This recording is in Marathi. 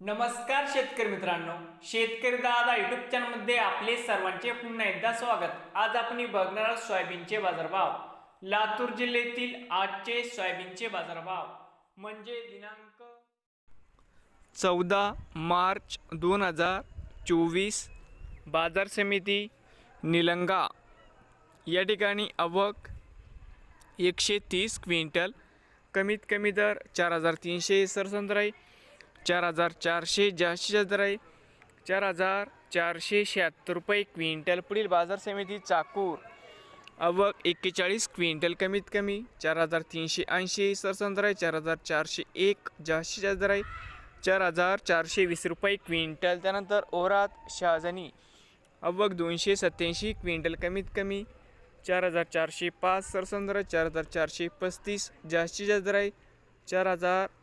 नमस्कार शेतकरी मित्रांनो शेतकरी दादा युट्यूब चॅनलमध्ये आपले सर्वांचे पुन्हा एकदा स्वागत. आज आपण बघणार आहोत सोयाबीनचे बाजारभाव. लातूर जिल्ह्यातील आजचे सोयाबीनचे बाजारभाव. म्हणजे दिनांक चौदा मार्च दोन हजार चोवीस बाजार समिती निलंगा. या ठिकाणी आवक एकशे तीस क्विंटल कमीत कमी दर चार हजार तीनशे सरसंद चार हजार चारशे जास्तीत दर आहे चार हजार चारशे शहात्तर रुपये क्विंटल. पुढील बाजार समिती चाकूर. आवक एक्केचाळीस क्विंटल कमीत कमी. चार हजार तीनशे ऐंशी सरसंद आहे चार हजार चारशे एक जास्तीत जास्त दर आहे चार हजार चारशे वीस रुपये क्विंटल. त्यानंतर ओरात शहाजनी. अवक दोनशे सत्याऐंशी क्विंटल कमीत कमी. चार हजार चारशे पाच सरसंद आहे चार हजार चारशे पस्तीस जास्तीत जास्त दर आहे चार हजार